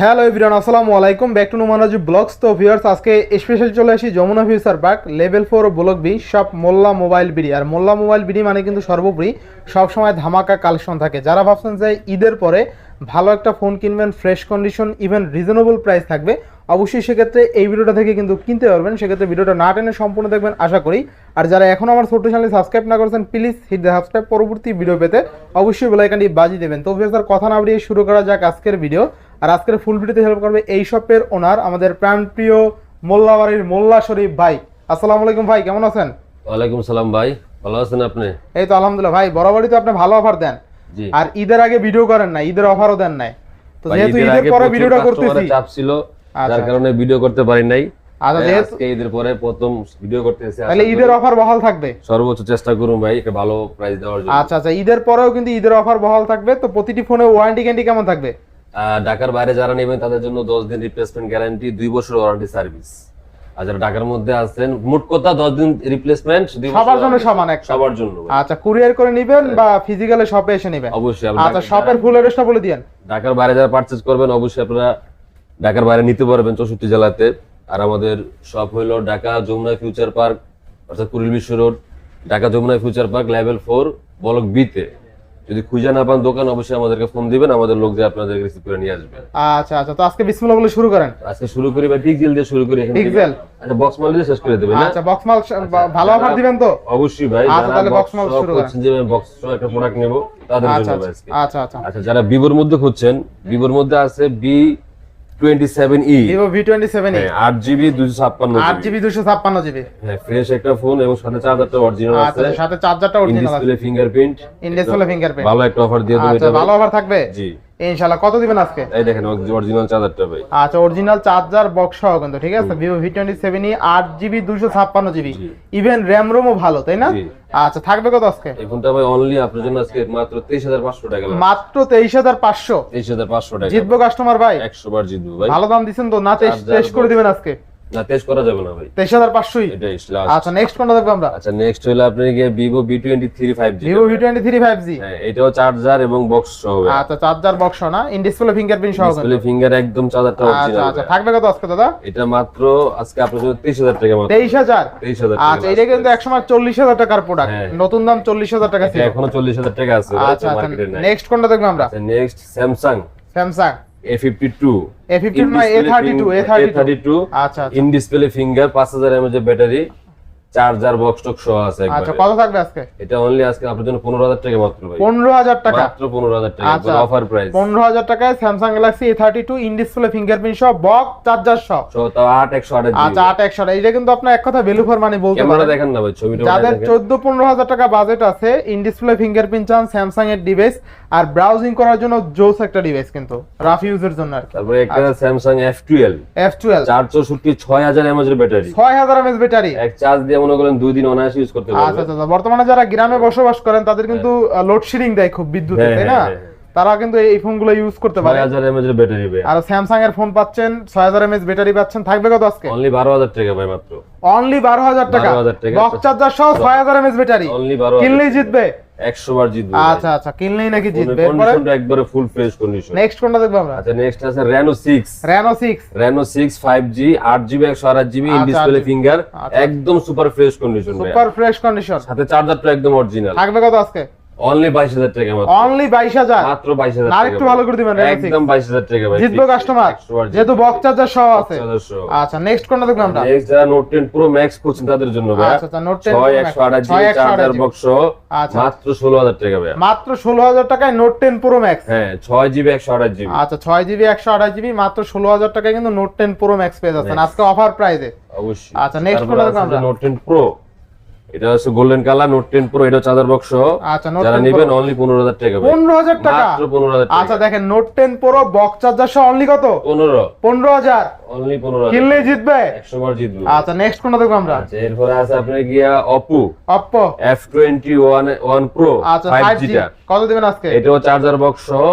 Hello everyone আসসালামু আলাইকুম। Back to Numanaju vlogs তো ভিউয়ার্স আজকে স্পেশাল চলে আসি Jamuna future park level four block B সব মোল্লা মোবাইল বিডি। আর মোল্লা মোবাইল বিডি মানে কিন্তু সর্বোপরি সবসময় ধামাকা কালেকশন থাকে। যারা ভাবছেন যে ঈদের পরে ভালো একটা ফোন কিনবেন fresh condition even reasonable price থাকবে, অবশ্যই সেক্ষেত্রে এই ভিডিওটা থেকে কিন্তু কিনতে পারবেন। সেক্ষেত্রে ভিডিওটা না টেনে সম্পূর্ণ দেখবেন, আশা করি। আর যারা এখনও আমার ছোট্ট চ্যানেল সাবস্ক্রাইব না করেছেন প্লিজ হিট দ্য সাবস্ক্রাইব পরবর্তী ভিডিও পেতে অবশ্যই বেলাইকানটি বাজি দেবেন। তো আর কথা না বাড়িয়ে শুরু করা যাক আজকের ভিডিও আর আজকের ফুল ভিডিওতে হেল্প করবে এই শপের ওনার আমাদের প্রাণপ্রিয় মোল্লাবাড়ির মোল্লা শরীফ ভাই। আসসালামু আলাইকুম ভাই কেমন আছেন? ওয়ালাইকুম সালাম ভাই ভালো আছেন আপনি? এই তো আলহামদুলিল্লাহ ভাই বরাবরই তো আপনি ভালো অফার দেন। আর ঈদের আগে ভিডিও করেন না ঈদের অফারও দেন নাই। তো যেহেতু ঈদের পরে ভিডিওটা করতেছি। চাপ ছিল আচ্ছা। যার কারণে ভিডিও করতে পারি নাই। আচ্ছা ঈদের পরে প্রথম ভিডিও করতেছি তাহলে ঈদের অফার বহাল থাকবে? সর্বোচ্চ চেষ্টা করুন ভাই একটা ভালো প্রাইস দেওয়ার জন্য। আচ্ছা আচ্ছা ঈদের পরেও কিন্তু ঈদের অফার বহাল থাকবে। তো প্রতিটি ফোনে ওয়ারেন্টি গ্যারান্টি কেমন থাকবে? ঢাকার বাইরে যারা নেবেন তাদের জন্য দশ দিন রিপ্লেসমেন্ট গ্যারান্টি দুই বছর ওয়ারেন্টি সার্ভিস আর যারা ঢাকার মধ্যে আছেন মোট কথা দশ দিন রিপ্লেসমেন্ট সবার জন্য সমান একটা। সবার জন্য। আচ্ছা কুরিয়ার করে নেবেন বা ফিজিক্যালি শপে এসে নেবেন? অবশ্যই আচ্ছা শপের ফুল অ্যাড্রেসটা বলে দিয়েন। ঢাকার বাইরে যারা পারচেজ করবেন অবশ্যই আপনারা ঢাকার বাইরে নিতে পারবেন চৌষট্টি জেলাতে। আর আমাদের শপ হইল ঢাকা যমুনা ফিউচার পার্ক অর্থাৎ Kuril Bishwa road Dhaka Jamuna future park level four block বিতে যদি খুঁজে না পান দোকান অবশ্যই আমাদেরকে ফোন দিবেন আমাদের লোক দিয়ে আপনাদের রিসিভ করে নিয়ে আসবে আচ্ছা আচ্ছা তো আজকে বিসমিল্লাহ বলে শুরু করেন? আজকে শুরু করি বা পিক্সেল দিয়ে শুরু করি পিকজেল পিক্সেল? আচ্ছা বক্স মাল দিয়ে শেষ করে দেবেন আচ্ছা বক্স মাল ভালো অফার দিবেন তো? অবশ্যই ভাই আচ্ছা, তাহলে বক্স মাল শুরু করেন। যে যে বক্স একটা প্রোডাক্ট নেব তাদের জন্য আচ্ছা আজকে। আচ্ছা আচ্ছা। আচ্ছা যারা ভিভোর মধ্যে খুঁজছেন ভিভোর মধ্যে আছে বি হ্যাঁ, ফ্রেশ একটা ফোন এবং সাথে চার্জারটা অরিজিনাল আচ্ছা আছে। সাথে চার্জারটা ইন অরিজিনাল আছে। ডিসপ্লে ফিঙ্গারপ্রিন্ট ফিঙ্গারপ্রিন্ট ভালো একটা অফার দিয়ে দেবো আচ্ছা এটা ভালো অফার থাকবে? জি। ইনশাআল্লাহ। কত দিবেন আজকে? এই দেখেন অরিজিনাল চার্জারটা ভাই। আচ্ছা অরিজিনাল চার্জার বক্স সহ কিন্তু ঠিক আছে? টোয়েন্টি সেভেন ই আট জিবি দুশো ছাপ্পান্ন জিবি। জি। ইভেন র্যাম রোমও ভালো তাই না? আচ্ছা থাকবে কত আজকে? এই ফোনটা ভাই অনলি আপনার জন্য আজকে মাত্র তেইশ হাজার পাঁচশো টাকা মাত্র তেইশ হাজার পাঁচশো। তেইশ হাজার পাঁচশো টাকা। জিতবো কাস্টমার ভাই। একশো বার জিতবো ভাই। ভালো দাম দিবেন তো না টেস্ট করে দিবেন আজকে? না 23 করা যাবে না ভাই। 23500 এটা লাস্ট আচ্ছা, আচ্ছা হ্যাঁ, এটাও চার্জার এবং বক্স আচ্ছা চার্জার বক্স না? ফিঙ্গারপ্রিন্ট ফিঙ্গার একদম চার্জারটা অরিজিনাল আচ্ছা, আচ্ছা, থাকবে কত দাদা? এটা মাত্র আজকে আপনার জন্য 23000 টাকা মাত্র। 23000 23000 আচ্ছা এটা কিন্তু একসময় 40000 টাকার প্রোডাক্ট হ্যাঁ। নতুন দাম 40000 টাকা ছিল। এখনও 40000 টাকা আছে আচ্ছা নেক্সট কোনটা দেখব আমরা? Next Samsung Samsung A52 A52 না A32 A32 আচ্ছা in display finger 5000 mAh battery charger box টক সহ আছে আচ্ছা কত থাকবে আজকে? এটা অনলি আজকে আপনার জন্য পনেরো হাজার টাকা মাত্র ভাই। পনেরো হাজার টাকা? মাত্র পনেরো হাজার টাকা আচ্ছা। অফার প্রাইস পনেরো হাজার টাকায় থার্টি ইন ডিসপ্লে ফিঙ্গারপ্রিন্ট সহ বক্স চার্জার সহ। একশো আট আচ্ছা আট একশো এটা কিন্তু আপনার এক কথা ভ্যালু ফর মানি বলতে ক্যামেরা দেখেন না ভাই ছবিটা যাদের দেখেন। চোদ্দ পনেরো হাজার টাকা বাজেট আছে ইন ডিসপ্লে ফিঙ্গারপ্রিন্ট চান স্যামসাং এর ডিভাইস আর ব্রাউজিং করার জন্য জোস একটা ডিভাইস কিন্তু রাফ ইউজের জন্য আর তারপরে একটা এফ টুয়েলভ চার চৌষট্টি ছয় হাজার এমএজ ব্যাটারি ছয় হাজার এমএস ব্যাটারি এক চার্জ দিয়ে মনে করেন দুই দিন অনায়াসে ইউজ করতে আচ্ছা পারবে। আচ্ছা আচ্ছা। বর্তমানে যারা গ্রামে বসবাস করেন তাদের কিন্তু লোডশেডিং দেয় খুব বিদ্যুৎ হ্যাঁ, তাই না? হ্যাঁ, হ্যাঁ। তারা কিন্তু এই ফোনগুলো ইউজ করতে পারে। ছয় হাজার এমএজ ব্যাটারি পাবে আর স্যামসাং এর ফোন পাচ্ছেন ছয় হাজার এমএস ব্যাটারি পাচ্ছেন থাকবে কত আজকে? অনলি বারো হাজার টাকা ভাই মাত্র। অনলি বারো হাজার টাকা। 12,000 টাকা। বক্স চার্জার সহ ছয় হাজার এমএস ব্যাটারি অনলি বারো কিনলেই জিতবে। একশো বার জিতবে আচ্ছা আচ্ছা কিনলেই নাকি জিতবে। কন্ডিশনটা একবারে ফুল ফ্রেশ কন্ডিশন নেক্সট কোনটা দেখব আমরা? আচ্ছা আছে ইন ডিসপ্লে ফিঙ্গার। একদম সুপার ফ্রেশ কন্ডিশন সাথে সুপার ফ্রেশ কন্ডিশন সাথে চার্জারটা একদম অরিজিনাল থাকবে কত আজকে? অনলি টাকা মাত্র। অনলি বাইশ হাজার? মাত্র বাইশ হাজার আর একটু ভালো করে দিবেন একদম বাইশ হাজার টাকা ভাই জিতবো কাস্টমার যেহেতু বক্স চার্জার সহ আছে। আচ্ছা নেক্সট কোনটা দেখব আমরা? নেক্সট যারা নোট টেন প্রো ম্যাক্স করছেন তাদের জন্য ভাই। আচ্ছা আচ্ছা নোট জিবি চার্জার বক্স আচ্ছা। মাত্র টাকা ভাই। টাকায় নোট প্রো ম্যাক্স হ্যাঁ জিবি জিবি। আচ্ছা ছয় জিবি জিবি মাত্র ষোলো হাজার টাকায় কিন্তু নোট প্রো ম্যাক্স পেয়ে যাচ্ছেন। Max। আজকে অফার প্রাইসে অবশ্যই। আচ্ছা, কোনটা দেখব আমরা? নোট প্রো এটা হচ্ছে golden colour note ten pro এটা চার্জার বক্স আচ্ছা যারা নেবেন অনলি পনেরো হাজার টাকা ভাই। পনেরো হাজার টাকা? মাত্র পনেরো হাজার আচ্ছা দেখেন note ten pro box charger সহ অনলি কত? পনেরো। পনেরো হাজার। অনলি পনেরো কিনলেই জিতবে? একশো বার জিতবো। আচ্ছা নেক্সট কোনটা দেখব আমরা? আচ্ছা এরপরে আছে আপনার গিয়া Oppo Oppo F twenty one one pro আচ্ছা ফাইভ ফাইভ জি কত দিবেন আজকে? এটাও চার্জার বক্স সহ।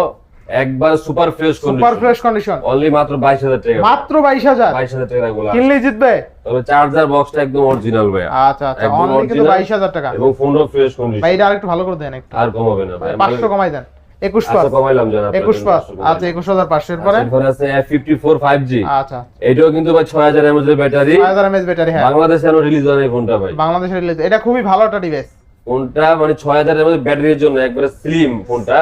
একবার super fresh super fresh condition only মাত্র বাইশ হাজার টাকা। মাত্র বাইশ হাজার? বাইশ হাজার টাকা গুলো কিনলেই জিতবে? তবে চার্জার বক্সটা একদম অরিজিনাল ভাই আচ্ছা আচ্ছা অনলি কিন্তু original বাইশ হাজার টাকা। এবং ফোনও ফ্রেশ কন্ডিশন ভাই এটা আরেকটু ভালো করে দেন একটু। আর কমাবে না ভাই। পাঁচশো কমাই দেন। একুশ পাঁচ আচ্ছা কমাইলাম জান আপনার একুশ জন্য পাঁচ 500 কমাইলাম। আচ্ছা একুশ হাজার পাঁচশোর পরে এরপরে? আছে F54 5G আচ্ছা। এটাও কিন্তু ভাই 6000 mAh এর ব্যাটারি ছয় হাজার এমএচ ব্যাটারি হ্যাঁ। বাংলাদেশে এখনও রিলিজ হয় ফোনটা ভাই। বাংলাদেশের release। এটা খুবই ভালো একটা ডিভাইস ফোনটা মানে 6000 mAh ব্যাটারির জন্য একবারে স্লিম ফোনটা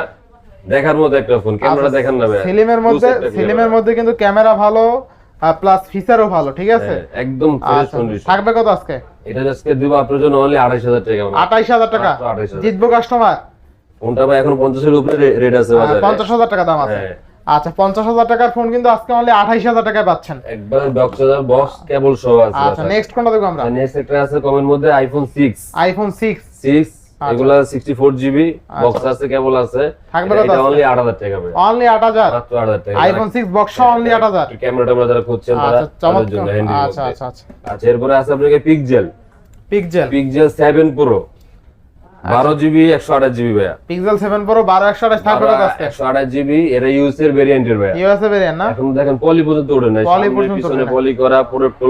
দেখার মতো একটা ফোন ক্যামেরা দেখান না ভাই সিলিমের আচ্ছা, মধ্যে সিলিমের মধ্যে কিন্তু ক্যামেরা ভালো প্লাস ফিচারও ভালো ঠিক আছে? হ্যাঁ, একদম ফ্রেশ আচ্ছা কন্ডিশন থাকবে কত আজকে? এটা আজকে দিব আপনার জন্য অনলি 28000 টাকা ভাই। আঠাইশ হাজার টাকা? জিতবো কাস্টমার ফোনটা ভাই এখন 50 এর উপরে রেট আছে বাজারে। পঞ্চাশ হাজার টাকা দাম আছে। হ্যাঁ। আচ্ছা পঞ্চাশ হাজার টাকার ফোন কিন্তু আজকে অনলি আঠাইশ হাজার টাকায় পাচ্ছেন। একবার বক্স বক্স কেবল সহ আছে আচ্ছা নেক্সট কোনটা দেখব আমরা? নেক্সট একটা আছে কমের মধ্যে আইফোন 6 আইফোন সিক্স 6 এগুলা 64 জিবি বক্স আছে কেবল আছে। থাকবে এটা- অনলি 8000 টাকা ভাই। অনলি আট হাজার? মাত্র 8000 টাকা। আইফোন 6 বক্স অনলি আট হাজার? ক্যামেরা ট্যামেরা যারা খুঁজছেন তারা আচ্ছা আচ্ছা আচ্ছা আচ্ছা। আচ্ছা এরপরে আছে আপনাকে pixel pixel pixel 7 pro 12 GB 128 GB ভাইয়া। পিক্সেল সেভেন প্রো বারো একশো আঠাশ থাকবে কত আজকে 128 জিবি এটা ইউএস এর ভেরিয়েন্টের ভাইয়া। ইউএসএ ভেরিয়েন্ট না? এখন দেখেন পলি পর্যন্ত উঠে নাই পিছনে পলি করা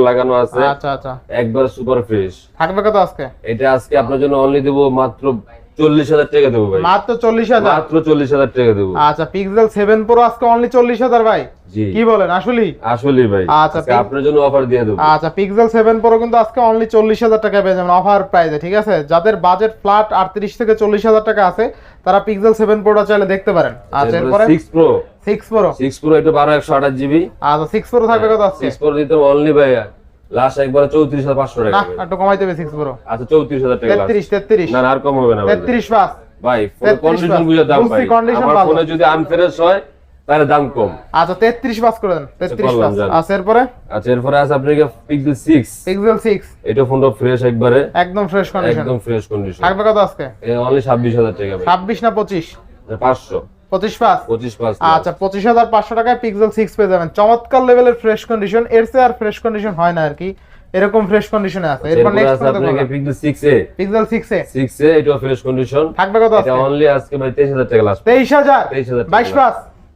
লাগানো আছে। আচ্ছা আচ্ছা। একবার সুপার ফ্রেশ থাকবে কত আজকে? এটা আজকে আপনার জন্য অনলি দেবো মাত্র চল্লিশ হাজার টাকা দেবো ভাই। মাত্র চল্লিশ হাজার? মাত্র চল্লিশ হাজার টাকা দেবো। আচ্ছা পিক্সেল সেভেন প্রো আজকে অনলি চল্লিশ হাজার ভাই? কি বলেন আসলেই? আসলে ভাই। আচ্ছা, আপনার জন্য অফার দিয়ে দেবো। আচ্ছা পিক্সেল সেভেন প্রো কিন্তু আজকে অনলি চল্লিশ হাজার টাকা পেয়ে যাবেন অফার প্রাইসে ঠিক আছে? যাদের বাজেট ফ্ল্যাট আটত্রিশ থেকে চল্লিশ হাজার টাকা আছে তারা পিক্সেল সেভেন প্রোটা চাইলে দেখতে পারেন। আচ্ছা এরপরে six pro six pro six pro এটা বারো একশো আঠাশ জিবি আচ্ছা সিক্স প্রো থাকবে কত আজকে? সিক্স প্রো দিতে অনলি ভাই লাস্ট একবার চৌত্রিশ হাজার পাঁচশো টাকা না একটু কমাইতে হবে সিক্স প্রো আচ্ছা চৌত্রিশ হাজার টাকা last। তেত্রিশ তেত্রিশ। না না, আর কম হবে না ভাই তেত্রিশ পাঁচ ভাই কন্ডিশন। বুঝে দাম ভাই। আমার ফোনে যদি আনফ্রেশ হয় তাহলে দাম কম। আচ্ছা তেত্রিশ পাস করে দেন। তেত্রিশ করলাম, পাস আচ্ছা এরপরে? আচ্ছা এরপরে আছে আপনার পিক্সেল সিক্স পিক্সেল সিক্স এটা ফোনটা ফ্রেশ একবারে। একদম ফ্রেশ কন্ডিশন একদম ফ্রেশ কন্ডিশন থাকবে কত আজকে? অনলি ছাব্বিশ হাজার টাকা ভাই। ছাব্বিশ না পঁচিশ? পাঁচশো। পঁচিশ পাস পঁচিশ পাঁচ আচ্ছা পঁচিশ হাজার পাঁচশো টাকায় পিক্সেল সিক্স পেয়ে যাবেন। চমৎকার লেভেলের ফ্রেশ কন্ডিশন এর চেয়ে আর ফ্রেশ কন্ডিশন হয় না আর কি। এরকম ফ্রেশ কন্ডিশনে আছে। এরপর নেক্সট আপনাকে pixel six pixel six A. Six A এটাও ফ্রেশ কন্ডিশন থাকবে কত এটা অনলি আজকে ভাই তেইশ হাজার টাকা লাস্ট তেইশ হাজার? 23,000 বাইশ পাস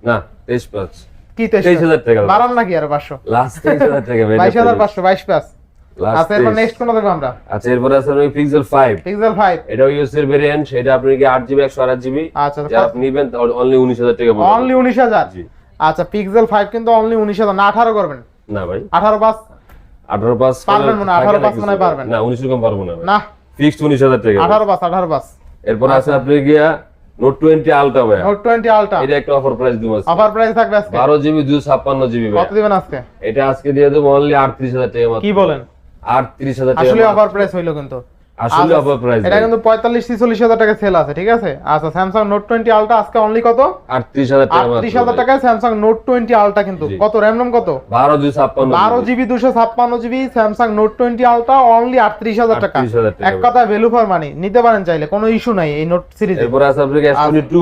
না তেইশ পাঁচ। কি তেইশ 23,000 টাকা। বাড়ান নাকি আর পাঁচশো? লাস্ট তেইশ হাজার টাকা ভাই বাইশ হাজার পাঁচশো। বাইশ পাস লাস্ট আচ্ছা এরপর নেক্সট কোন দেখব আমরা? আচ্ছা এরপরে আছে আপনাকে পিক্সেল ফাইভ পিক্সেল ফাইভ এটাও ইউএস এর ভেরিয়েন্ট সেটা আপনি কি আট জিবি একশো আট জিবি আচ্ছা আপনি নিবেন অনলি উনিশ হাজার টাকা পড়বে। অনলি উনিশ হাজার? জি। আচ্ছা পিক্সেল ফাইভ কিন্তু অনলি উনিশ হাজার না আঠারো করবেন। না ভাই। আঠারো পাস? আঠারো পাস পারবেন 18 পাস মনে পারবেন। না উনিশ রকম পারব না ফিক্সড টাকা পাস পাস। এরপর আছে আপনি গিয়া নোট টোয়েন্টি আলট্রা ভাই। নোট টোয়েন্টি আলট্রা এটা একটা অফার প্রাইস দিব আজকে। অফার প্রাইস থাকবে আজকে। জিবি জিবি কত দিবেন আজকে? এটা আজকে দিয়ে দেবো অনলি আটত্রিশ হাজার টাকা মাত্র। কি বলেন? আটত্রিশ হাজার টাকা আসলে অফার প্রাইস হইল কিন্তু। আসলে আচ্ছা, অফার প্রাইস এটা কিন্তু পঁয়তাল্লিশ ছিচল্লিশ হাজার টাকা সেল আছে ঠিক আছে? আচ্ছা স্যামসাং নোট টোয়েন্টি আলট্রা আজকে অনলি কত? আটত্রিশ হাজার টাকা আটত্রিশ মাত্র হাজার ভাই। টাকায় স্যামসাং নোট টোয়েন্টি আলট্রা কিন্তু কত? র্যাম রম কত? বারো দুশো ছাপ্পান্ন বারো জিবি দুশো ছাপ্পান্ন GB Samsung note twenty ultra only আটত্রিশ হাজার টাকা। 38,000 টাকা। এক কথায় ভ্যালু ফর মানি নিতে পারেন চাইলে কোনো ইস্যু নাই এই নোট সিরিজে এরপর আছে twenty two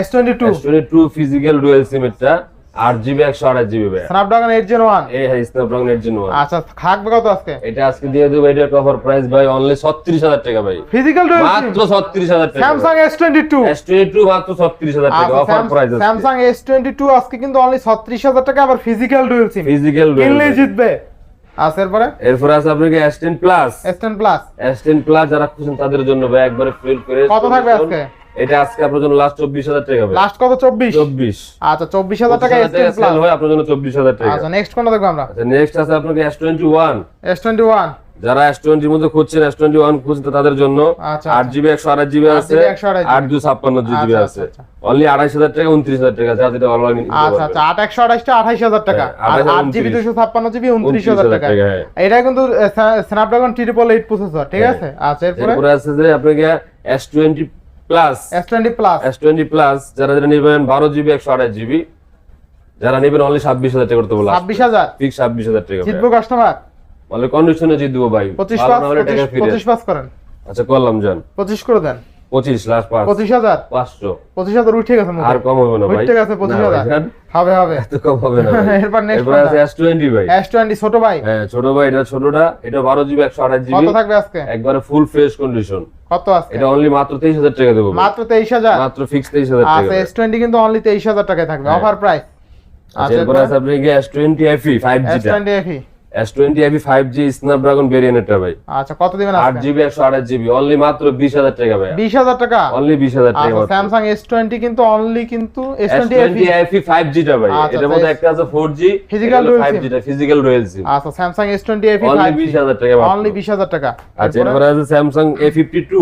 S twenty two physical dual SIM এটা আট জিবি একশো আঠাশ জিবি স্ন্যাপড্রাগন এইট ওয়ান এই হ্যাঁ স্ন্যাপড্রাগন এইট জিন ওয়ান আচ্ছা থাকবে কত আজকে? এটা আজকে দিয়ে দেবো এটা কভার প্রাইস ভাই অনলি ছত্রিশ হাজার টাকা ভাই। ফিজিক্যাল মাত্র ছত্রিশ হাজার টাকা। Samsung S twenty two S twenty two মাত্র ছত্রিশ হাজার টাকা offer price Samsung S twenty two আজকে কিন্তু অনলি ছত্রিশ হাজার টাকা আবার ফিজিক্যাল ডুয়েল সিম ফিজিক্যাল জিতবে। আচ্ছা এরপরে? এরপর আছে আপনাকে plus S ten plus S ten plus যারা তাদের জন্য ভাই একবারে ফিল করে কত থাকবে আজকে? এটা আজকে আপনার জন্য লাস্ট চব্বিশ হাজার টাকা ভাই। লাস্ট কত? চব্বিশ? চব্বিশ। আচ্ছা চব্বিশ হাজার টাকা এস টেন প্লাস হয় আপনার জন্য চব্বিশ হাজার টাকা। আচ্ছা নেক্সট কোনটা দেখব আমরা? আচ্ছা নেক্সট আছে টোয়েন্টি ওয়ান ওয়ান যারা এস টোয়েন্টির মধ্যে খুঁজছেন এস টোয়েন্টি ওয়ান তাদের জন্য। আচ্ছা, আট জিবি একশো আঠাশ জিবি আছে 8GB, 128 আট দু ছাপ্পান্ন জিবি আচ্ছা, আছে। আচ্ছা, অনলি আড়াইশ হাজার টাকা উনত্রিশ হাজার টাকা যা যেটা অনলাইন আচ্ছা আচ্ছা আট একশো আঠাশটা আঠাইশ হাজার টাকা। হ্যাঁ, আর 28 আট জিবি দুশো ছাপ্পান্ন জিবি উনত্রিশ হাজার টাকা হ্যাঁ। এটা কিন্তু স্ন্যাপড্রাগন ট্রিপল এইট প্রসেসর ঠিক আছে? আচ্ছা এরপরে? এরপরে আছে যে S twenty plus S twenty plus S twenty plus যারা যারা নেবেন বারো জিবি একশো আঠাশ জিবি যারা নেবেন অনলি ছাব্বিশ হাজার টাকা করতে বলা ছাব্বিশ হাজার? ফিক্স ছাব্বিশ হাজার টাকা জিতবো কাস্টমার বলে কন্ডিশনে জিতবো ভাই। পঁচিশ ভালো পাস না হলে টাকা ফিরে পঁচিশ পাস করেন। আচ্ছা করলাম যান। পঁচিশ করে দেন। 25 লাখ 25000 500 25000 উঠে গেছে আর কম হবে না ভাই। উঠে গেছে 25000 হবে হবে। এত কম হবে না এরপর নেক্সট এরপর আছে S20 ভাই। S20 ছোট ভাই। হ্যাঁ ছোট ভাই এটা ছোটটা এটা 12 জিবি 128 জিবি কত থাকবে আজকে? একবারে ফুল ফ্রেশ কন্ডিশন কত আজকে? এটা অনলি মাত্র 23000 টাকা দেব মাত্র 23000 মাত্র ফিক্স 23000 টাকা আচ্ছা S20 কিন্তু অনলি 23000 টাকায় থাকবে। হ্যাঁ। অফার প্রাইস আচ্ছা, আচ্ছা এরপর আছে আপনার S20 FE 5G S20 FE S20 IB 5G Snapdragon variant এটা ভাই। আচ্ছা কত দিবেন 8GB 128GB অনলি মাত্র 20000 টাকা ভাই 20000 টাকা? অনলি 20000 টাকা আচ্ছা Samsung S20 কিন্তু অনলি কিন্তু S20 5G টা ভাই। আচ্ছা, মধ্যে একটা আছে 4G ফিজিক্যাল 5G টা ফিজিক্যাল রয়েল সিম আচ্ছা Samsung S20 IB 5G only 20000 টাকা অনলি 20000 টাকা। আচ্ছা এরপর? আছে Samsung A52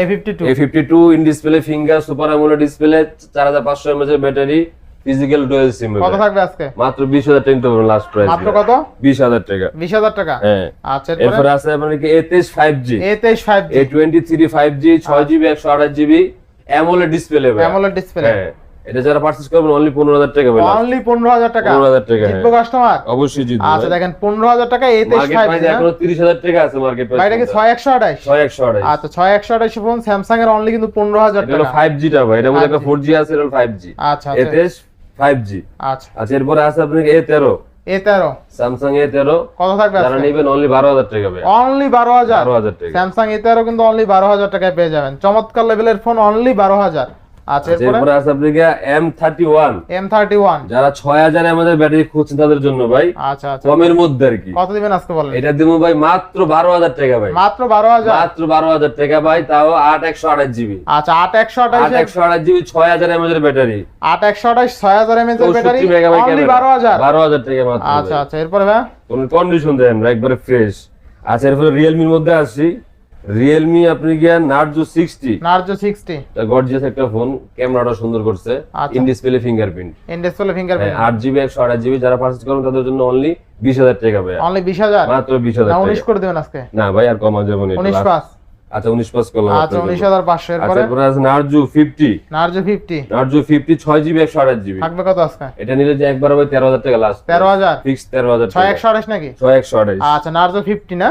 A52 A52 in display finger super AMOLED display 4500 mAh battery physical dual SIM কত থাকবে আজকে? মাত্র বিশ হাজার টাকা নিতে পারবেন লাস্ট প্রাইস মাত্র কত? বিশ হাজার টাকা। বিশ হাজার টাকা? হ্যাঁ। আচ্ছা এরপরে? আছে আপনার কি এ তেইশ ফাইভ জি এ তেইশ five A twenty three five G ছয় একশো আঠাশ জিবি অ্যামোলেড ডিসপ্লে হ্যাঁ। এটা যারা পারচেজ করবেন অনলি পনেরো হাজার টাকা পেলাম অনলি পনেরো হাজার টাকা। পনেরো হাজার টাকা জিতবো কাস্টমার অবশ্যই জিতবে আচ্ছা দেখেন পনেরো হাজার টাকা এ তেইশ মার্কেট প্রাইস এখনও তিরিশ হাজার টাকা আছে মার্কেট প্রাইস বাইরে কি ছয় একশো আঠাইশ ছয় একশো আঠাশ। আচ্ছা ছয় একশো আঠাইশ ফোন স্যামসাং এর অনলি কিন্তু পনেরো হাজার এটা হলো টাকা। ফাইভ জি টা ভাই। এটা মধ্যে একটা 5G ফোর জি আছে এটা ফাইভ জি আচ্ছা এতে ফাইভ জি আচ্ছা। আচ্ছা এরপরে আছে এ তেরো এ তেরো স্যামসাং এ তেরো কত থাকবে যারা নেবেন অনলি বারো হাজার টাকা অনলি বারো হাজার? বারো হাজার টাকা। স্যামসাং এ তেরো কিন্তু অনলি বারো হাজার টাকায় পেয়ে যাবেন। চমৎকার লেভেলের ফোন অনলি বারো হাজার। আচ্ছা এরপরে? এরপরে আছে যারা আমাদের ব্যাটারি খুঁজছেন তাদের জন্য ভাই আচ্ছা আচ্ছা। কমের মধ্যে আর কি। কত দিবেন আজকে বলেন? এটা দিব ভাই মাত্র বারো হাজার টাকা ভাই। মাত্র বারো হাজার? মাত্র বারো হাজার টাকা ভাই তাও আট একশো আঠাশ জিবি। আচ্ছা ব্যাটারি। এর ব্যাটারি অনলি টাকা মাত্র আচ্ছা আচ্ছা এরপরে ভাই? কোন কন্ডিশন দেন না, একবারে ফ্রেশ আচ্ছা এরপরে রিয়েলমির মধ্যে আসি। রিয়েলমি আপনি গিয়া Narzo sixty Narzo sixty gorgeous একটা ফোন ক্যামেরাটা সুন্দর করছে। In display fingerprint in display fingerprint আট জিবি একশো আঠাশ জিবি যারা পারচেজ করেন তাদের জন্য অনলি বিশ হাজার টাকা ভাই অনলি বিশ হাজার? মাত্র বিশ হাজার না উনিশ করে দেবেন আজকে? না ভাই আর কমা যাবে না একটু। উনিশ পাঁচ। আচ্ছা উনিশ পাস করলাম আচ্ছা আপনার উনিশ জন্য। হাজার পাঁচশো। আচ্ছা এরপরে? আছে Narzo fifty Narzo fifty Narzo fifty ছয় জিবি একশো আঠাশ জিবি থাকবে কত আজকে? এটা নিলে যে একবার ভাই তেরো হাজার টাকা লাস্ট তেরো হাজার? ফিক্স তেরো হাজার ছয় টাকা। একশো আঠাশ নাকি? ছয় একশো আঠাশ। আচ্ছা নার্জো ফিফটি না?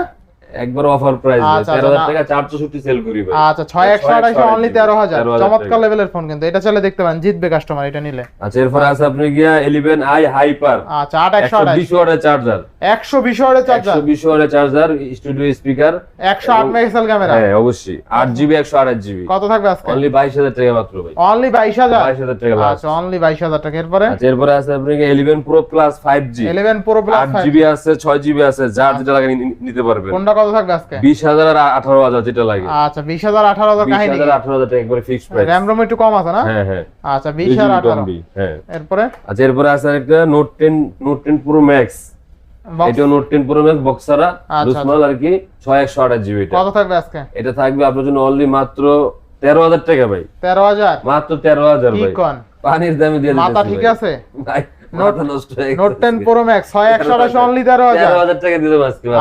একবার অফার প্রাইস আচ্ছা, তেরো হাজার আচ্ছা, টাকা চারশো ছুটি সেল করি ভাই। আচ্ছা ছয় একশো আঠাশ অনলি তেরো হাজার। 13,000 চমৎকার। লেভেলের ফোন কিন্তু। এটা চলে দেখতে পারেন জিতবে কাস্টমার এটা নিলে। আচ্ছা এরপর আছে আপনি গিয়া ইলেভেন আই হাইপার আচ্ছা আট একশো একশো আঠাশ বিশ ওয়াটের চার্জার একশো বিশ ওয়ার্ডের চার্জার একশো বিশ চার্জার স্টুডিও স্পিকার একশো আট মেগাপিক্সেল ক্যামেরা হ্যাঁ অবশ্যই। আট জিবি একশো আঠাশ জিবি কত থাকবে আজকে? অনলি বাইশ হাজার টাকা মাত্র ভাই। অনলি বাইশ হাজার? হাজার টাকা আচ্ছা অনলি বাইশ হাজার টাকা। এরপরে? আচ্ছা এরপরে আছে আপনি eleven pro plus five G eleven pro plus আট জিবি আছে ছয় জিবি আছে যার যেটা লাগে নিতে পারবেন। কোনটা কত থাকবে আজকে? বিশ হাজার আর আঠারো হাজার যেটা লাগে। আচ্ছা বিশ হাজার আঠারো হাজার বিশ কাহিনী। হাজার আঠারো হাজার টাকা একবারে ফিক্সড প্রাইস র্যাম রোম একটু কম আছে না? হ্যাঁ হ্যাঁ। আচ্ছা বিশ আর কম বি, হ্যাঁ। এরপরে? আচ্ছা এরপরে আছে একটা note ten note ten pro max এটা নোট টেন প্রো ম্যাক্স বক্সারা আচ্ছা, আর কি ছয় একশো আঠাশ জিবি এটা। কত থাকবে আজকে? এটা থাকবে আপনার জন্য অনলি মাত্র তেরো হাজার টাকা ভাই। তেরো হাজার? মাত্র তেরো হাজার কি ভাই। কন পানির দামে দিয়ে মাথা ঠিক আছে? ভাই, নষ্ট হয়ে নোট। টেন প্রো ম্যাক্স ছয় একশো অনলি টাকা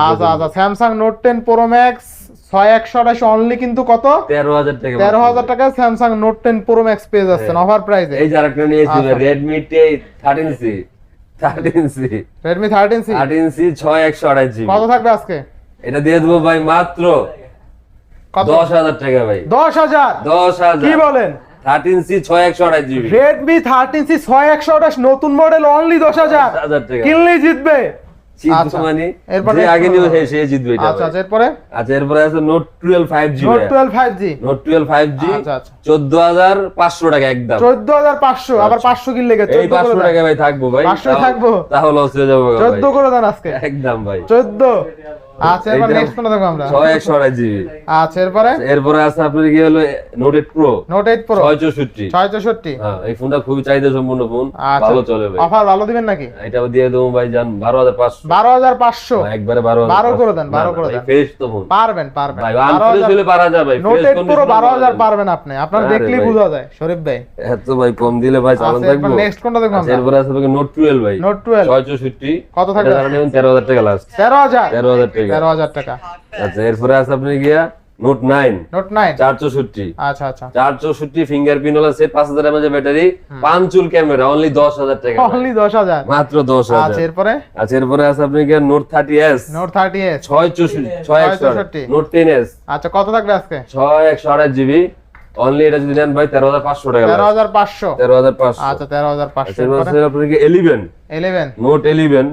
আচ্ছা আচ্ছা Samsung note ten pro max ছয় একশো আঠাশ অনলি কিন্তু কত? তেরো হাজার টাকা তেরো হাজার টাকা Samsung note ten pro max পেয়ে যাচ্ছেন অফার প্রাইসে এই আচ্ছা। রেডমি টে thirteen C thirteen C Redmi thirteen C thirteen একশো আঠাশ জিবি কত থাকবে আজকে? এটা দিয়ে দেবো ভাই মাত্র কত? দশ হাজার টাকা ভাই। দশ হাজার? দশ কি হাজার বলেন থার্টিন সি ছয় একশো আঠাশ জিবি রেডমি থার্টিন সি ছয় একশো আঠাশ নতুন মডেল অনলি দশ হাজার। হাজার টাকা। কিনলেই জিতবে। আচ্ছা। মানে আচ্ছা আচ্ছা আচ্ছা আচ্ছা আচ্ছা। চোদ্দ হাজার পাঁচশো টাকা একদম। চোদ্দ হাজার পাঁচশো আবার পাঁচশো কিনলে। এই পাঁচশো টাকা ভাই থাকব ভাই। 500 তাও- থাকব? তাহলে যাব। চোদ্দ করে দেন আজকে। একদম ভাই। চোদ্দ? আচ্ছা এরপর নেক্সট কোনটা দেখব আমরা? ছয় জিবি। আচ্ছা এরপরে? এরপরে আছে আপনার কি হলো নোট প্রো নোট প্রো হ্যাঁ এই ফোনটা খুবই চাহিদা সম্পূর্ণ ফোন ভালো চলে ভাই। অফার ভালো দিবেন নাকি? এটা দিয়ে দেবো ভাই জান বারো হাজার পাঁচশো। বারো হাজার পাঁচশো। একবারে বারো বারো করে দেন, বারো করে দেন। ফ্রেশ তো ফোন। পারবেন পারবেন। ভাই আনফ্রেশ হলে পারা যায় নোট fresh প্রো condition বারো পারা হাজার। যায়। পারবেন আপনি। আপনার দেখলেই বোঝা যায় শরীফ ভাই। এত ভাই কম দিলে ভাই চালান আচ্ছা নেক্সট কোনটা দেখব আচ্ছা, আমরা? এরপরে আছে নোট ভাই। কত থাকবে? এটা যারা নেবেন তেরো হাজার টাকা লাস্ট তেরো হাজার। তেরো হাজার টাকা। তেরো হাজার টাকা। আচ্ছা এরপরে আছে আপনি গিয়া নোট নাইন নোট নাইন চার চৌষট্টি আচ্ছা আচ্ছা। চার চৌষট্টি ফিঙ্গারপ্রিন্ট ওলা সেট পাঁচ হাজার ব্যাটারি ক্যামেরা অনলি দশ হাজার টাকা। অনলি দশ হাজার? মাত্র দশ আচ্ছা এরপরে? আচ্ছা এরপরে আছে আপনি গিয়া note thirty S note thirty S ছয় চৌষট্টি ছয় একশো চৌষট্টি। নোট টেন এস আচ্ছা কত থাকবে আজকে? ছয় একশো আঠাশ জিবি অনলি এটা যদি নেন ভাই তেরো হাজার পাঁচশো টাকা তেরো হাজার পাঁচশো। তেরো হাজার পাঁচশো। আচ্ছা তেরো হাজার পাঁচশো। আপনার কি এলিভেন নোট এলিভেন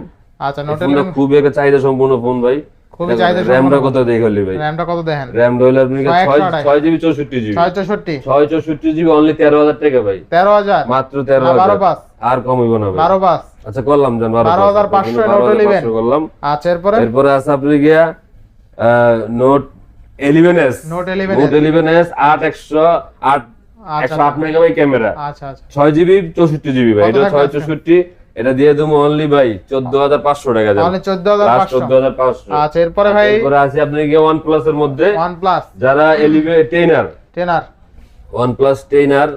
আচ্ছা নোট খুবই একটা চাহিদা সম্পূর্ণ ফোন ভাই। খুবই চাহিদা র্যামটা কত দেখলি ভাই? র্যামটা কত দেখেন? র্যামটা হলো আপনি ছয় ছয়। ছয় জিবি চৌষট্টি জিবি? ছয় চৌষট্টি। ছয় চৌষট্টি জিবি অনলি টাকা ভাই। হাজার? মাত্র আর কম হইব না ভাই। বারো পাঁচ। আচ্ছা করলাম জান 12,500 বারো Note 11 পাঁচশো করলাম। আচ্ছা এরপরে? এরপরে আছে আপনি গিয়া note eleven S Note 11S note eleven S আট একশো আট আচ্ছা। একশো আট মেগাবাইট ক্যামেরা। আচ্ছা আচ্ছা। ছয় জিবি চৌষট্টি জিবি ভাই এটা টাকা ছয় আছে? চৌষট্টি এটা দিয়ে দেবো অনলি ভাই চোদ্দ হাজার পাঁচশো টাকা তাহলে চোদ্দ হাজার পাঁচশো। চোদ্দ হাজার পাঁচশো। আচ্ছা এরপরে ভাই? এরপরে আছে আপনি গিয়ে ওয়ান প্লাস এর মধ্যে। ওয়ান প্লাস যারা এলিভে টেনার টেনার ওয়ান প্লাস টেনার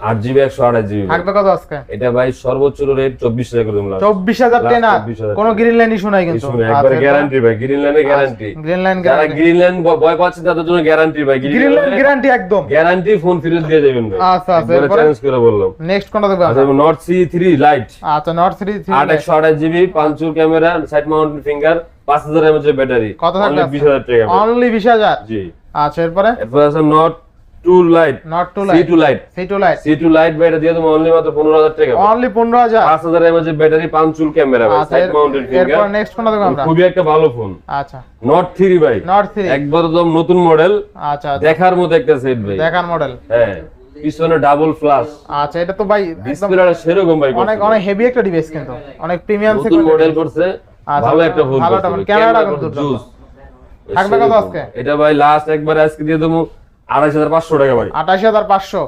আট জিবি একশো আঠাশ জিবি থাকবে কত আজকে? এটা ভাই সর্বোচ্চ রেট চব্বিশ টাকা করে দিলাম চব্বিশ হাজার 24,000 কোনো গ্রিন লাইন ইস্যু নাই কিন্তু। আচ্ছা, একবারে গ্যারান্টি ভাই গ্রিন লাইনে গ্যারান্টি গ্রিন লাইন যারা গ্রিন লাইন ভয় পাচ্ছে তাদের জন্য গ্যারান্টি ভাই গ্রিন লাইন গ্যারান্টি একদম। গ্যারান্টি ফোন দিয়ে দেবেন ভাই। আচ্ছা, আচ্ছা, এরপরে? চ্যালেঞ্জ করে বললাম। নেক্সট কোনটা দেখবে আচ্ছা নট সি থ্রি লাইট আচ্ছা নট থ্রি আট একশো আঠাশ জিবি পাঁচচুর ক্যামেরা সাইড মাউন্টেন ফিঙ্গার পাঁচ হাজার এমএচ ব্যাটারি কত থাকবে বিশ হাজার টাকা অনলি বিশ হাজার? জি। আচ্ছা এরপরে? এরপর আছে Nord two lite. Nord two C two lite C two lite C two lite দিয়ে অনলি মাত্র টাকা ব্যাটারি ক্যামেরা ভাই আচ্ছা সাইড এরপর নেক্সট কোনটা? আমরা খুবই একটা ভালো ফোন আচ্ছা। নট থ্রি ভাই। নট থ্রি একদম নতুন মডেল আচ্ছা আচ্ছা। দেখার মতো একটা সেট ভাই। দেখার মডেল হ্যাঁ পিছনে ডাবল ফ্লাশ আচ্ছা এটা তো ভাই ডিসপ্লেটা সেরকম ভাই অনেক অনেক হেভি একটা ডিভাইস কিন্তু। অনেক প্রিমিয়াম মডেল করছে। আচ্ছা, ভালো একটা ফোন ভালো একটা ক্যামেরাটা কিন্তু থাকবে কত আজকে? এটা ভাই লাস্ট একবার আজকে দিয়ে দেবো। আড়াইশ হাজার পাঁচশো টাকা ভাই। আঠাশ হাজার পাঁচশো।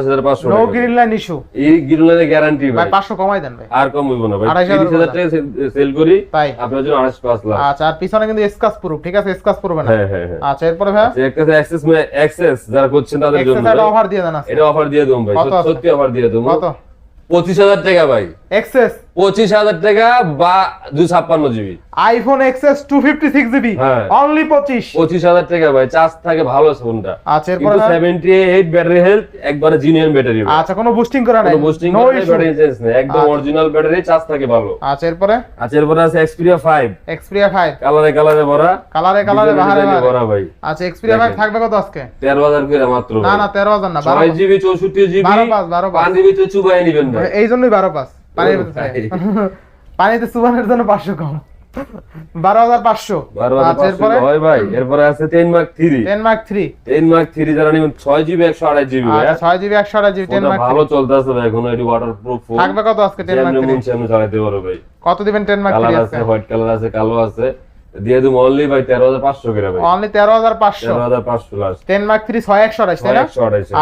হাজার পাঁচশো নো টাকা। গ্রিন লাইন ইস্যু এই গিরুলের গ্যারান্টি ভাই পাঁচশো কমাই দেন ভাই। আর কম হইব না ভাই। 28,000 হাজার টাকা সেল করি তাই। আপনার জন্য আড়াইশ পাঁচ লাখ। আচ্ছা আর পিছনে কিন্তু প্রুফ ঠিক আছে? স্কাচ প্রুফ না? হ্যাঁ হ্যাঁ হ্যাঁ। আচ্ছা এরপরে ভাই? আচ্ছা, অ্যাক্সেস অ্যাক্সেস যারা করছেন তাদের জন্য অফার দিয়ে দেন এটা অফার দিয়ে দেবো ভাই। সত্যি অফার দিয়ে দেবো। কত? পঁচিশ হাজার টাকা ভাই। এক্সেস পঁচিশ হাজার টাকা বা দুই ছাপ্পান্ন GB. IPhone XS two fifty six GB. হ্যাঁ। অনলি পঁচিশ। পঁচিশ হাজার টাকা ভাই চার্জ থাকে ভালো ফোনটা আচ্ছা এরপরে সেভেন্টি এইট ব্যাটারি হেলথ একবারে জিনিয়ান ব্যাটারি আচ্ছা কোনো বুস্টিং করা নাই? বুস্টিং ব্যাটারি চেঞ্জ নেই একদম। অরিজিনাল ব্যাটারি চার্জ থাকে ভালো। আচ্ছা এরপরে? আচ্ছা এরপরে আছে এক্সপিরিয়া ফাইভ এক্সপিরিয়া ফাইভ কালারে কালারে ভরা। কালারে কালারে বাহারে ভরা ভাই। আচ্ছা এক্সপিরিয়া ফাইভ থাকবে কত আজকে? তেরো হাজার করে মাত্র না না তেরো হাজার না বারো জিবি চৌষট্টি জিবি বারো পাঁচ, বারো পাঁচ। জিবি তো চুবাই নিবেন ভাই। এই জন্যই বারো পাঁচ। পানিতে সুবানের জন্য পাঁচশো কম। বারো হাজার পাঁচশো। এরপরে? হয় ভাই এরপরে আছে ten mark three ten mark three ten mark three যারা নিবেন ছয় জিবি একশো আড়াই জিবি আচ্ছা ছয় জিবি একশো আঠাশ জিবি টেন মার্ক ভালো চলতেছে ভাই এখন এটি ওয়াটার প্রুফ ফোন থাকবে কত আজকে টেন মার্ক থ্রি চালাতে পারো ভাই। কত দিবেন টেন মার্ক কালার আছে হোয়াইট কালার আছে কালো আছে। দিয়ে দেবো অনলি ভাই তেরো হাজার পাঁচশো করে ভাই। অনলি তেরো হাজার পাঁচশো। তেরো হাজার পাঁচশো টেন মার্ক থ্রি ছয় একশো আঠাশ তাই না?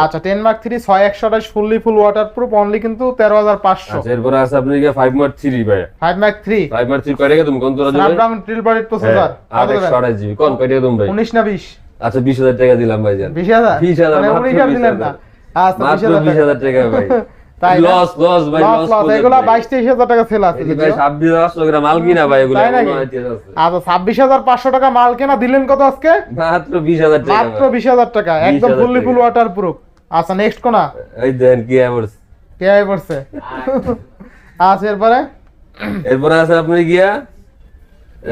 আচ্ছা টেন মার্ক থ্রি ছয় একশো আঠাশ fully full waterproof only কিন্তু তেরো হাজার পাঁচশো। আচ্ছা এরপরে আছে আপনি ফাইভ মার্ক থ্রি ভাই। Five mark three five mark three কয় টাকা তুমি কোন তোরা স্ন্যাপড্রাগন ট্রিল বডিড প্রসেসর আট একশো আড়াই জিবি। কোন কয় তুমি ভাই? উনিশ না বিশ? আচ্ছা বিশ হাজার টাকা দিলাম ভাই বিশ হাজার? 20,000 মানে দিলেন না। আচ্ছা বিশ হাজার হাজার টাকা ভাই। তাই লস লস ভাই লস লস লস এগুলা বাইশ তেইশ টাকা সেল আছে ভাই যদিও। ছাব্বিশ মাল কিনা ভাই এগুলো তাই নাকি? এখনও আইতেছে আছে। আচ্ছা ছাব্বিশ হাজার পাঁচশো টাকা মাল কেনা দিলেন কত আজকে? মাত্র বিশ হাজার টাকা মাত্র ভাই। বিশ হাজার টাকা একদম ফুললি ফুল ওয়াটার প্রুফ আচ্ছা নেক্সট কোনা? এই দেন কি আচ্ছা এরপরে? এরপরে আছে আপনি গিয়া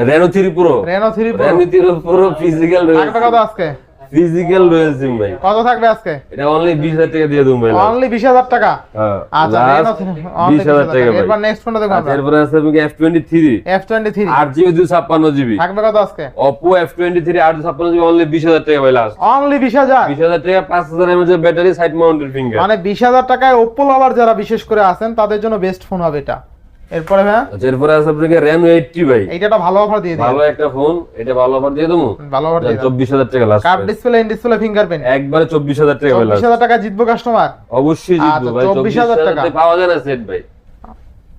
Reno three pro Reno three Reno three pro physical থাকবে আজকে? ফিজিক্যাল রয়েল সিম ভাই। কত থাকবে আজকে? এটা অনলি বিশ হাজার টাকা দিয়ে দেবো ভাই অনলি বিশ হাজার টাকা? হ্যাঁ আচ্ছা রেনো বিশ হাজার টাকা ভাই। এরপর নেক্সট দেখব আচ্ছা, আমরা। আছে আপনি F twenty three F twenty GB দুশো ছাপ্পান্ন জিবি। থাকবে কত আজকে? ছাপ্পান্ন জিবি অনলি বিশ হাজার টাকা ভাই লাস্ট অনলি বিশ হাজার? বিশ হাজার টাকা পাঁচ হাজার mAh battery side mounted finger মানে বিশ হাজার টাকায় ওপ্পো লাভার যারা বিশেষ করে আছেন তাদের জন্য বেস্ট ফোন হবে এটা। এরপরে ভাই? আচ্ছা এরপরে আছে আপনাকে র্যাম এইটটি ভাই। এইটা একটা ভালো অফার দিয়ে দিই ভালো একটা ফোন এটা ভালো অফার দিয়ে দেবো? ভালো অফার দিয়ে চব্বিশ হাজার টাকা last curved display in display fingerprint একবারে চব্বিশ হাজার টাকা ভাই চব্বিশ লাস্ট হাজার টাকা জিতবো কাস্টমার অবশ্যই জিতবো আচ্ছা, ভাই 24,000 চব্বিশ হাজার টাকা। পাওয়া যায় না সেট ভাই।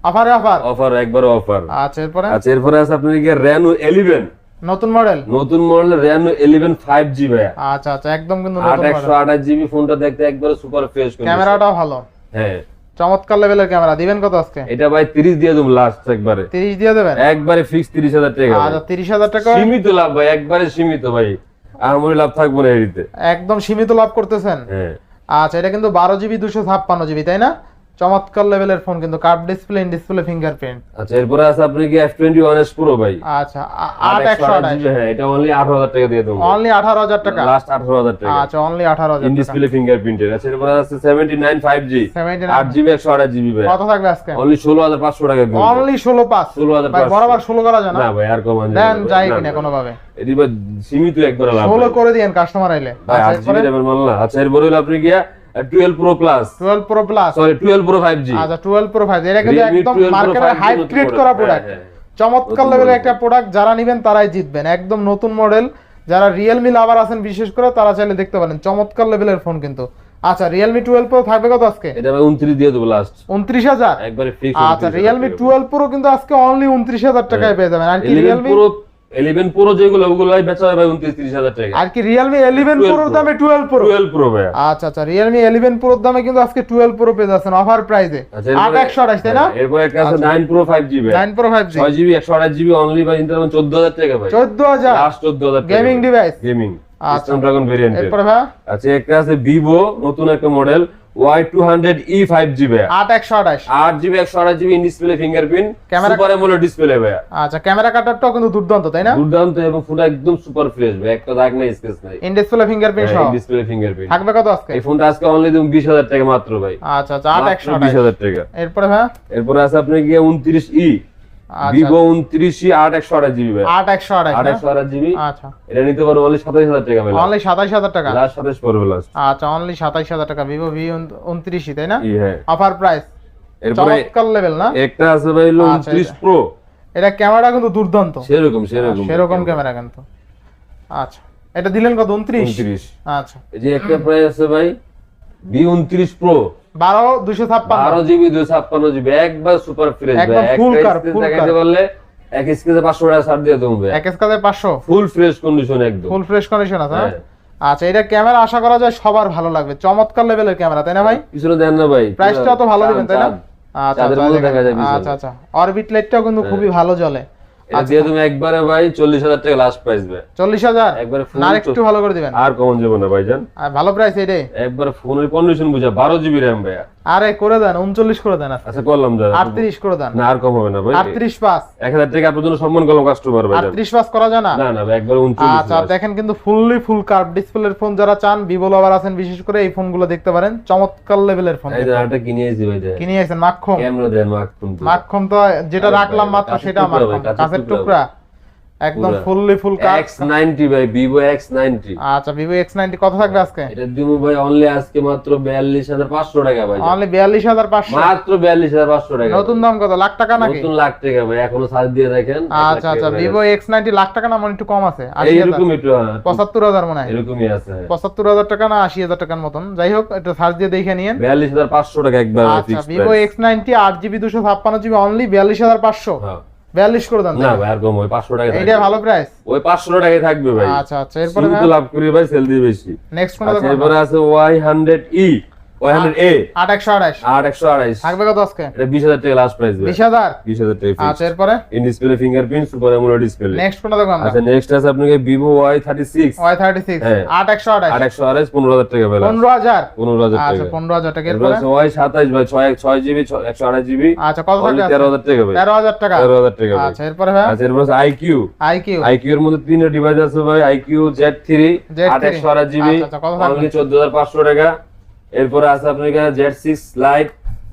অফারে অফার অফার একবারে অফার আচ্ছা এরপরে? আচ্ছা এরপরে আছে আপনার কি র্যানো ইলেভেন নতুন মডেল নতুন মডেল ইলেভেন ফাইভ জি ভাই আচ্ছা আচ্ছা একদম কিন্তু নতুন মডেল আঠাশ জিবি ফোনটা দেখতে একবারে সুপার ফ্রেশ ক্যামেরাটাও ভালো। হ্যাঁ। চমৎকার লেভেলের ক্যামেরা দিবেন কত আজকে? এটা ভাই তিরিশ দিয়ে দেব লাস্ট একবারে। তিরিশ দিয়ে দেবেন? একবারে ফিক্স তিরিশ হাজার টাকা ভাই। আচ্ছা তিরিশ হাজার টাকা। সীমিত লাভ ভাই একবারে সীমিত ভাই। আর আমার লাভ থাকব না এরিতে একদম সীমিত লাভ করতেছেন? হ্যাঁ। আচ্ছা এটা কিন্তু বারো জিবি দুশো ছাপ্পান্ন জিবি তাই না? চমৎকার লেভেলের ফোন কিন্তু curve display in display fingerprint. আচ্ছা এরপরে আছে আপনি কি এফ টোয়েন্টি ওয়ান এস ভাই? আচ্ছা আ- আট একশো আঠাশ GB, হ্যাঁ এটা অনলি আঠারো হাজার টাকা দিয়ে দেবো। অনলি আঠারো হাজার টাকা? লাস্ট আঠারো হাজার টাকা। আচ্ছা অনলি আঠারো হাজার ইন টাকা। ডিসপ্লে ফিঙ্গারপ্রিন্টের আচ্ছা এরপরে আছে seventy nine five G seventy আট জিবি একশো আঠাশ জিবি ভাই। কত থাকবে আজকে? অনলি ষোলো হাজার পাঁচশো টাকা দিন অনলি ষোলো পাঁচ। 16,500 ভাই বরাবর ষোলো করা যায় না? না ভাই আর কমান দেন যাই কিনা কোনো ভাবে ভাই সীমিত একবারে লাভ ষোলো ভাই। করে দিয়েন কাস্টমার আইলে। আচ্ছা এরপরে? আচ্ছা এরপরে আপনি গিয়া twelve pro plus twelve pro plus sorry twelve pro five G আচ্ছা টুয়েলভ প্রো ফাইভ এটা কিন্তু একদম 12 মার্কেটের হাইপ ক্রিয়েট করা হ্যাঁ, প্রোডাক্ট হ্যাঁ। চমৎকার লেভেলের একটা প্রোডাক্ট যারা নেবেন তারাই জিতবেন। একদম নতুন মডেল যারা রিয়েলমি লাভার আছেন বিশেষ করে তারা চাইলে দেখতে পারেন। চমৎকার লেভেলের ফোন কিন্তু। আচ্ছা রিয়েলমি টুয়েলভ প্রো থাকবে কত আজকে? এটা ভাই উনত্রিশ দিয়ে দেবো লাস্ট উনত্রিশ হাজার? একবারে ফিক্স আচ্ছা রিয়েলমি টুয়েলভ প্রো কিন্তু আজকে অনলি উনত্রিশ হাজার টাকায় পেয়ে যাবেন। আর কি রিয়েলমি প্রো ইলেভেন প্রো যেগুলো ওগুলো ভাই বেচা হয় ভাই উনত্রিশ তিরিশ হাজার টাকা। আর কি ইলেভেন 12 প্রোর দামে টুয়েলভ প্রো টুয়েলভ প্রো ভাই আচ্ছা আচ্ছা রিয়েলমি ইলেভেন প্রোর দামে কিন্তু আজকে টুয়েলভ প্রো পেয়ে যাচ্ছেন অফার প্রাইসে আচ্ছা আট একশো আঠাশ তাই না? হ্যাঁ, এরপর একটা আছে আচ্ছা। Nine pro five GB nine pro five G ছয় জিবি একশো আঠাশ জিবি অনলি ভাই ইন্টার চোদ্দ হাজার টাকা ভাই। চোদ্দ হাজার? লাস্ট চোদ্দ হাজার গেমিং ডিভাইস গেমিং আচ্ছা। স্ন্যাপড্রাগন ভেরিয়েন্ট এরপরে ভাই আচ্ছা একটা আছে ভিভো নতুন একটা model Y two hundred E five GB আট একশো আঠাশ। আট জিবি একশো আঠাশ GB display fingerprint Camera- super AMOLED display ভাই আচ্ছা ক্যামেরা কাটারটাও কিন্তু দুর্দান্ত তাই না? দুর্দান্ত এবং ফোনটা একদম সুপার ফ্রেশ ভাই একটা দাগ নাই ইন ডিসপ্লে ফিঙ্গারপ্রিন্ট সহ? ডিসপ্লে ফিঙ্গারপ্রিন্ট থাকবে কত আজকে? এই ফোনটা আজকে অনলি তুমি বিশ হাজার টাকা মাত্র ভাই। আচ্ছা আচ্ছা আট একশো টাকা। এরপরে ভাই এরপরে আছে আপনি গিয়ে উনত্রিশ ই আচ্ছা ভিভো উনত্রিশ ই আট একশো আঠাশ জিবি ভাই। আট একশো আট একশো আঠাশ জিবি আচ্ছা। এটা নিতে পারো অনলি সাতাশ হাজার টাকা ভাই অনলি সাতাইশ হাজার টাকা? লাস্ট সাতাশ পড়বে লাস্ট আচ্ছা অনলি সাতাইশ হাজার টাকা। ভিভো ভি উনত্রিশই তাই না? ই হ্যাঁ। অফার প্রাইস এরপরে লেভেল না? একটা আছে ভাই আচ্ছা, উনত্রিশ প্রো এটা ক্যামেরা কিন্তু দুর্দান্ত। সেরকম সেরকম। সেরকম ক্যামেরা কিন্তু। আচ্ছা। এটা দিলেন কত? উনত্রিশ? উনত্রিশ। আচ্ছা। এই যে একটা প্রাইস আছে ভাই বি উনত্রিশ প্রো বারো দুশো ছাপ্পান্ন। বারো জিবি দুই ছাপ্পান্ন জিবি। একবার সুপার ফ্রেশ একদম car, full দেখাতে car। পারলে এক স্কেচে পাঁচশো টাকা ছাড় দিয়ে দেবো এক এসকাতে পাঁচশো। ফুল ফ্রেশ কন্ডিশন একদম। ফুল ফ্রেশ কন্ডিশন আছে হ্যাঁ। আচ্ছা এটা ক্যামেরা আশা করা যায় সবার ভালো লাগবে। চমৎকার লেভেলের ক্যামেরা তাই না ভাই? পিছনে দেন না ভাই। প্রাইসটা তো ভালো দিবেন তাই না? আচ্ছা আচ্ছা, আচ্ছা আচ্ছা। অরবিট লাইটটাও কিন্তু খুবই ভালো জ্বলে। এটা দিয়ে তুমি একবারে ভাই চল্লিশ হাজার টাকা লাস্ট প্রাইস ভাই চল্লিশ হাজার? একবারে ফোন আর একটু ভালো করে দিবেন। আর কমন যাব না ভাইজান। আর ভালো প্রাইস এটাই। একবারে ফোনের কন্ডিশন বুঝা বারো জিবি র্যাম ভাই আরে করে দেন উনচল্লিশ করে দেন আচ্ছা করলাম আটত্রিশ করে দেন। না আর কম হবে না ভাই। আটত্রিশ পাস। এক হাজার টাকা আপনার জন্য সম্মান করলাম কাস্টমার ভাইজান আটত্রিশ পাস করা যায় না? না না একবার উনচল্লিশ আচ্ছা দেখেন কিন্তু ফুললি ফুল কার্ভ ডিসপ্লের ফোন যারা চান ভিভো লাভার আছেন বিশেষ করে এই ফোনগুলো দেখতে পারেন। চমৎকার লেভেলের ফোন এই কিনে ভাই ক্যামেরা দেন কিন্তু তো। যেটা রাখলাম মাত্র সেটা কাঁচের কাঁচের টুকরা। একদম ফুললি ফুল কাট X90 ভাই Vivo X90 আচ্ছা Vivo X90 কত থাকবে আজকে? এটা দিমু ভাই অনলি আজকে মাত্র 42500 টাকা ভাই। অনলি 42500 মাত্র 42500 টাকা। নতুন দাম কত? লাখ টাকা নাকি? নতুন লাখ টাকা ভাই এখনও ছাড় দিয়ে রাখেন আচ্ছা আচ্ছা Vivo X90 লাখ টাকা না মনে একটু কম আছে? এরকম একটু হ্যাঁ। 75000 মনে হয়। এরকমই আছে। 75000 টাকা না 80000 টাকার মতন। যাই হোক এটা ছাড় দিয়ে দেখে নিন 42500 টাকা একবার আচ্ছা Vivo X90 8GB 256GB only 42500 হ্যাঁ। 42 করে দেন না আর কম ওই 500 টাকা এটা ভালো প্রাইস ওই 500 টাকায় থাকবে ভাই। আচ্ছা আচ্ছা এরপরে লাভ করি ভাই সেল দিয়ে বেশি। নেক্সট কোনটা আচ্ছা, এরপরে আছে Y100E থাকবে কত আজকে? এটা বিশ হাজার টাকা লাস্ট প্রাইস ভাই বিশ হাজার? বিশ হাজার টাকা আচ্ছা এরপরে? In display fingerprint super AMOLED display next কোনটা দেখো আমরা? আচ্ছা নেক্সট আছে আপনাকে আঠাশ আট একশো আড়াইশ। পনেরো হাজার টাকা পনেরো হাজার? আচ্ছা টাকা। পনেরো হাজার টাকা। এরপরে আছে ওয়াই সাতাইশ ভাই ছয় ছয় জিবি একশো আড়াই জিবি আচ্ছা কত তেরো হাজার টাকা ভাই। তেরো হাজার টাকা? তেরো হাজার টাকা আচ্ছা এরপরে ভাই? আচ্ছা এরপর আইকিউ আই আইকিউ এর মধ্যে তিনটা ডিভাইস আছে ভাই। থ্রি Z3 আট একশো আড়াই জিবি আচ্ছা, আচ্ছা, কত হাজার পাঁচশো টাকা। এরপরে আছে আপনার কাছে জেড সিক্স লাইট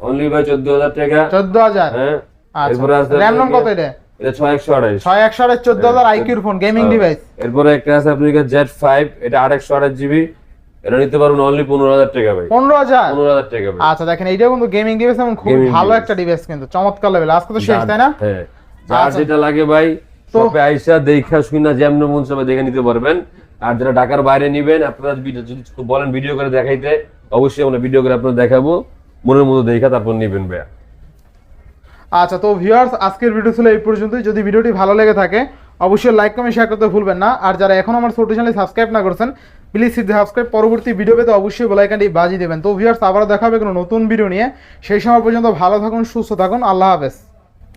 অনলি ভাই চোদ্দ হাজার টাকা। চোদ্দ হাজার হ্যাঁ এরপরে আছে র্যাম রম কত এটা? এটা ছয় একশো আড়াইশ ছয় একশো চোদ্দ হাজার আইকিউর ফোন গেমিং হ্যাঁ। ডিভাইস এরপরে একটা আছে আপনার জেড ফাইভ এটা আট একশো জিবি এটা নিতে পারবেন অনলি পনেরো হাজার টাকা ভাই। পনেরো হাজার? পনেরো হাজার টাকা আচ্ছা দেখেন এইটাও কিন্তু গেমিং ডিভাইস এবং খুব ভালো একটা ডিভাইস কিন্তু চমৎকার লেভেল আজকে তো শেষ তাই না? হ্যাঁ। যার আচ্ছা। যেটা লাগে ভাই শপে আইসা দেখা শুনা যেমন মন সবাই দেখে নিতে পারবেন। আর যারা ঢাকার বাইরে নিবেন আপনারা ভিডিও যদি বলেন ভিডিও করে দেখাইতে অবশ্যই আমরা ভিডিও করে আপনাদের দেখাবো। মনের মতো দেখা তারপর নিবেন ভাই আচ্ছা তো ভিউয়ার্স আজকের ভিডিও ছিল এই পর্যন্তই। যদি ভিডিওটি ভালো লেগে থাকে, অবশ্যই লাইক কমেন্ট শেয়ার করতে ভুলবেন না। আর যারা এখন আমার ছোট চ্যানেল সাবস্ক্রাইব না করছেন প্লিজ সিদ্ধ সাবস্ক্রাইব পরবর্তী ভিডিও পেতে অবশ্যই বেলাইকানটি বাজিয়ে দেবেন। তো ভিউয়ার্স আবারও দেখা হবে কোনো নতুন ভিডিও নিয়ে। সেই সময় পর্যন্ত ভালো থাকুন, সুস্থ থাকুন। আল্লাহ হাফেজ।